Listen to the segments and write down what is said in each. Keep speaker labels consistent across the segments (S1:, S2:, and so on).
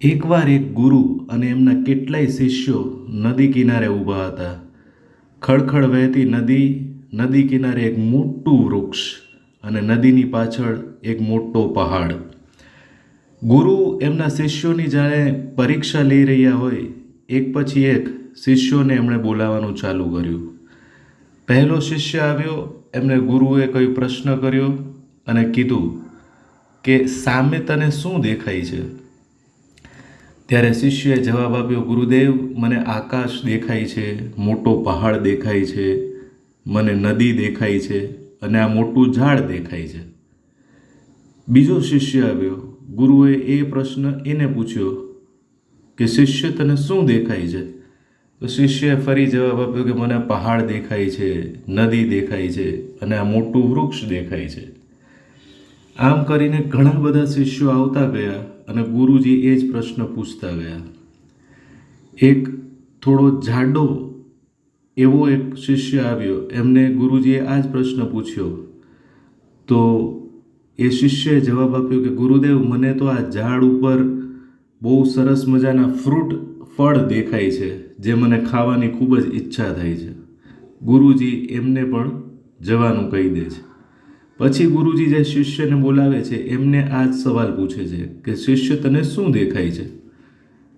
S1: એકવાર એક ગુરુ અને એમના કેટલાય શિષ્યો નદી કિનારે ઊભા હતા. ખળખળ વહેતી નદી નદી કિનારે એક મોટું વૃક્ષ અને નદીની પાછળ એક મોટો પહાડ. ગુરુ એમના શિષ્યોની જાણે પરીક્ષા લઈ રહ્યા હોય, એક પછી એક શિષ્યોને એમણે બોલાવવાનું ચાલુ કર્યું. પહેલો શિષ્ય આવ્યો એમને ગુરુએ કોઈ પ્રશ્ન કર્યો અને કીધું કે સામે તને શું દેખાય છે? ત્યારે શિષ્યએ જવાબ આપ્યો, ગુરુદેવ, મને આકાશ દેખાય છે, મોટો પહાડ દેખાય છે, મને નદી દેખાય છે અને આ મોટું ઝાડ દેખાય છે. બીજો શિષ્ય આવ્યો, ગુરુએ એ પ્રશ્ન એને પૂછ્યો કે, શિષ્ય, તને શું દેખાય છે? તો શિષ્યએ ફરી જવાબ આપ્યો કે, મને પહાડ દેખાય છે, નદી દેખાય છે અને આ મોટું વૃક્ષ દેખાય છે. આમ કરીને ઘણા બધા શિષ્યો આવતા ગયા. અને ગુરુજી એ જ પ્રશ્ન પૂછતા ગયા. એક થોડો જાડો એવો એક શિષ્ય આવ્યો. એમને ગુરુજીએ આ જ પ્રશ્ન પૂછ્યો. તો એ શિષ્યએ જવાબ આપ્યો કે, ગુરુદેવ, મને તો આ ઝાડ ઉપર બહુ સરસ મજાના ફ્રૂટ ફળ દેખાય છે, જે મને ખાવાની ખૂબ જ ઈચ્છા થાય છે. ગુરુજી એમને પણ જવાનું કહી દે છે. પછી ગુરુજી જે શિષ્યને બોલાવે છે, એમને આ જ સવાલ પૂછે છે કે, શિષ્ય, તને શું દેખાય છે?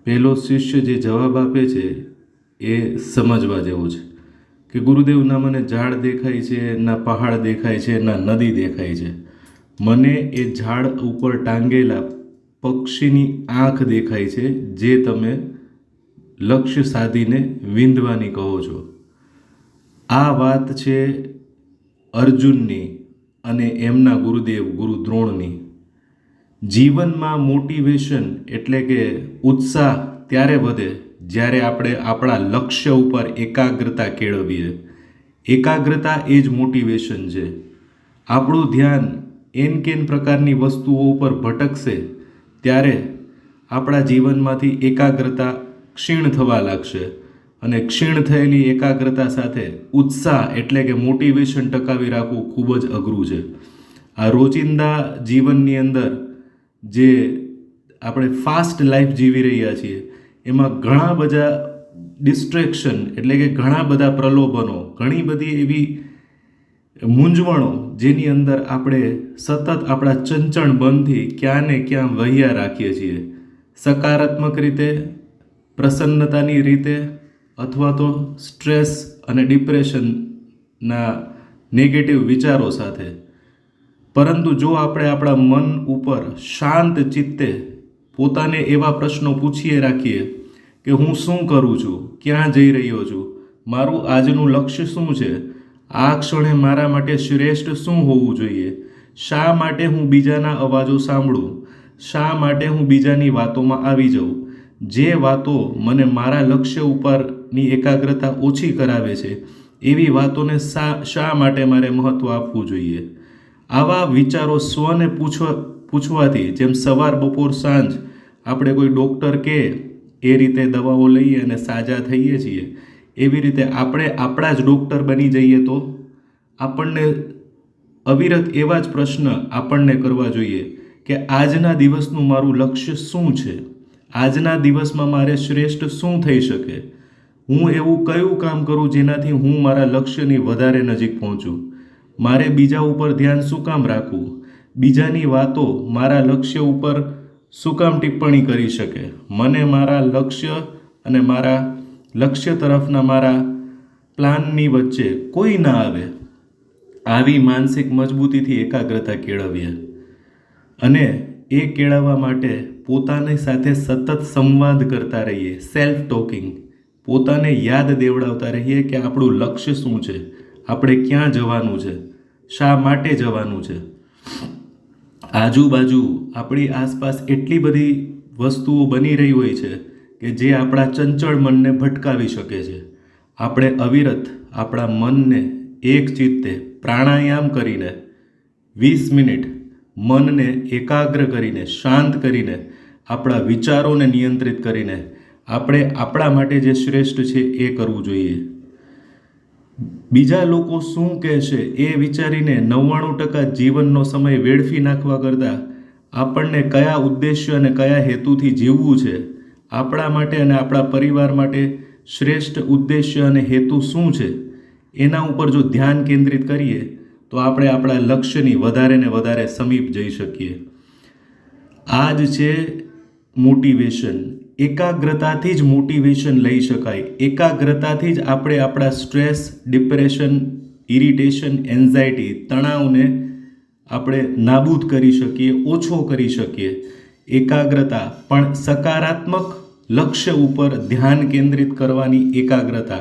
S1: પહેલો શિષ્ય જે જવાબ આપે છે, એ સમજવા જેવો છે કે, ગુરુદેવ, ના મને ઝાડ દેખાય છે, ના પહાડ દેખાય છે, ના નદી દેખાય છે. મને એ ઝાડ ઉપર ટાંગેલા પક્ષીની આંખ દેખાય છે, જે તમે લક્ષ્ય સાધીને વિંધવાની કહો છો. આ વાત છે અર્જુનની અને એમના ગુરુદેવ, ગુરુ દ્રોણની. જીવનમાં મોટિવેશન એટલે કે ઉત્સાહ ત્યારે વધે જ્યારે આપણે આપણા લક્ષ્ય ઉપર એકાગ્રતા કેળવીએ. એકાગ્રતા એ જ મોટિવેશન છે. આપણું ધ્યાન એન કેન પ્રકારની વસ્તુઓ ઉપર ભટકશે ત્યારે આપણા જીવનમાંથી એકાગ્રતા ક્ષીણ થવા લાગશે. અને ક્ષીણ થયેલી એકાગ્રતા સાથે ઉત્સાહ એટલે કે મોટિવેશન ટકાવી રાખવું ખૂબ જ અઘરું છે. આ રોજિંદા જીવનની અંદર જે આપણે ફાસ્ટ લાઈફ જીવી રહ્યા છીએ, એમાં ઘણા બધા ડિસ્ટ્રેક્શન એટલે કે ઘણા બધા પ્રલોભનો, ઘણી બધી એવી મૂંઝવણો જેની અંદર આપણે સતત આપણા ચંચળ મનથી ક્યાં ને ક્યાં વહ્યા રાખીએ છીએ. સકારાત્મક રીતે, પ્રસન્નતાની રીતે અથવા તો સ્ટ્રેસ અને ડિપ્રેશનના નેગેટિવ વિચારો સાથે. પરંતુ જો આપણે આપણા મન ઉપર શાંત ચિત્તે પોતાને એવા પ્રશ્નો પૂછીએ રાખીએ કે હું શું કરું છું, ક્યાં જઈ રહ્યો છું, મારું આજનું લક્ષ્ય શું છે, આ ક્ષણે મારા માટે શ્રેષ્ઠ શું હોવું જોઈએ, શા માટે હું બીજાના અવાજો સાંભળું, શા માટે હું બીજાની વાતોમાં આવી જાઉં, જે વાતો મને મારા લક્ષ્ય ઉપરની એકાગ્રતા ઓછી કરાવે છે, એવી વાતોને શા શા માટે મારે મહત્ત્વ આપવું જોઈએ? આવા વિચારો સ્વને પૂછવા, પૂછવાથી જેમ સવાર બપોર સાંજ આપણે કોઈ ડૉક્ટર કે એ રીતે દવાઓ લઈએ અને સાજા થઈએ છીએ, એવી રીતે આપણે આપણા જ ડૉક્ટર બની જઈએ તો? આપણને અવિરત એવા જ પ્રશ્ન આપણને કરવા જોઈએ કે આજના દિવસનું મારું લક્ષ્ય શું છે? આજના દિવસમાં મારે શ્રેષ્ઠ શું થઈ શકે? હું એવું કયું કામ કરું જેનાથી હું મારા લક્ષ્યની વધારે નજીક પહોંચું? મારે બીજા ઉપર ધ્યાન શું કામ રાખવું? બીજાની વાતો મારા લક્ષ્ય ઉપર શું કામ ટિપ્પણી કરી શકે? મને મારા લક્ષ્ય અને મારા લક્ષ્ય તરફના મારા પ્લાનની વચ્ચે કોઈ ના આવે. આવી માનસિક મજબૂતીથી એકાગ્રતા કેળવીએ. અને એ કેળવવા માટે પોતાની સાથે સતત સંવાદ કરતા રહીએ. સેલ્ફ ટોકિંગ પોતાને યાદ દેવડાવતા રહીએ કે આપણું લક્ષ્ય શું છે? આપણે ક્યાં જવાનું છે? શા માટે જવાનું છે? આજુબાજુ આપણી આસપાસ એટલી બધી વસ્તુઓ બની રહી હોય છે કે જે આપણા ચંચળ મનને ભટકાવી શકે છે. આપણે અવિરત આપણા મનને એક ચિત્તે પ્રાણાયામ કરીને વીસ મિનિટ મનને એકાગ્ર કરીને, શાંત કરીને આપણા વિચારોને નિયંત્રિત કરીને આપણે આપણા માટે જે શ્રેષ્ઠ છે એ કરવું જોઈએ. બીજા લોકો શું કહેશે એ વિચારીને નવ્વાણું ટકા જીવનનો સમય વેડફી નાખવા કરતાં આપણને કયા ઉદ્દેશ્ય અને કયા હેતુથી જીવવું છે? આપણા માટે અને આપણા પરિવાર માટે શ્રેષ્ઠ ઉદ્દેશ્ય અને હેતુ શું છે? એના ઉપર જો ધ્યાન કેન્દ્રિત કરીએ, તો આપણે આપણા લક્ષ્યની વધારે ને વધારે સમીપ જઈ શકીએ. આ જ છે મોટિવેશન એકાગ્રતાથી જ મોટિવેશન લઈ શકાય. એકાગ્રતાથી જ આપણે આપણા સ્ટ્રેસ, ડિપ્રેશન, ઇરિટેશન, એન્ઝાયટી તણાવને આપણે નાબૂદ કરી શકીએ, ઓછો કરી શકીએ. એકાગ્રતા પણ સકારાત્મક લક્ષ્ય ઉપર ધ્યાન કેન્દ્રિત કરવાની એકાગ્રતા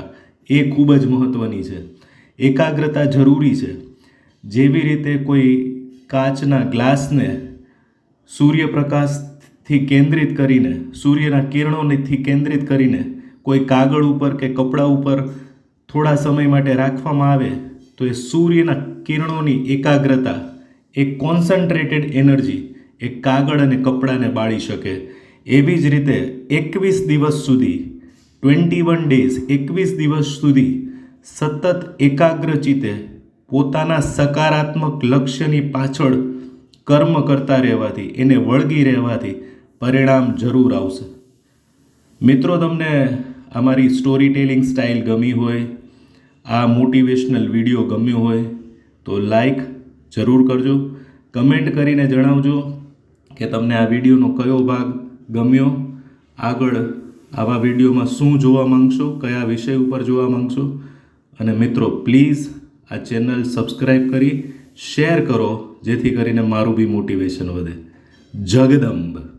S1: એ ખૂબ જ મહત્ત્વની છે. એકાગ્રતા જરૂરી છે. જેવી રીતે કોઈ કાચના ગ્લાસને સૂર્યપ્રકાશથી કેન્દ્રિત કરીને, સૂર્યના કિરણોથી કેન્દ્રિત કરીને કોઈ કાગળ ઉપર કે કપડા ઉપર થોડા સમય માટે રાખવામાં આવે, તો એ સૂર્યના કિરણોની એકાગ્રતા, એ કોન્સન્ટ્રેટેડ એનર્જી એ કાગળ અને કપડાને બાળી શકે. એવી જ રીતે એકવીસ દિવસ સુધી ટ્વેન્ટી વન ડેઝ એકવીસ દિવસ સુધી સતત એકાગ્રચિતે પોતાના સકારાત્મક લક્ષ્યની પાછળ કર્મ કરતા રહેવાથી, એને વળગી રહેવાથી પરિણામ જરૂર આવશે. મિત્રો, તમને અમારી સ્ટોરી ટેલિંગ સ્ટાઇલ ગમી હોય, આ મોટિવેશનલ વીડિયો ગમ્યો હોય, તો લાઈક જરૂર કરજો. કમેન્ટ કરીને જણાવજો કે તમને આ વિડીયોનો કયો ભાગ ગમ્યો. આગળ આવા વિડીયોમાં શું જોવા માંગશો, કયા વિષય ઉપર જોવા માંગશો. અને મિત્રો પ્લીઝ આ ચેનલ સબસ્ક્રાઈબ કરી શેર કરો, જેથી કરીને મારું બી મોટિવેશન વધે. જગદંબ.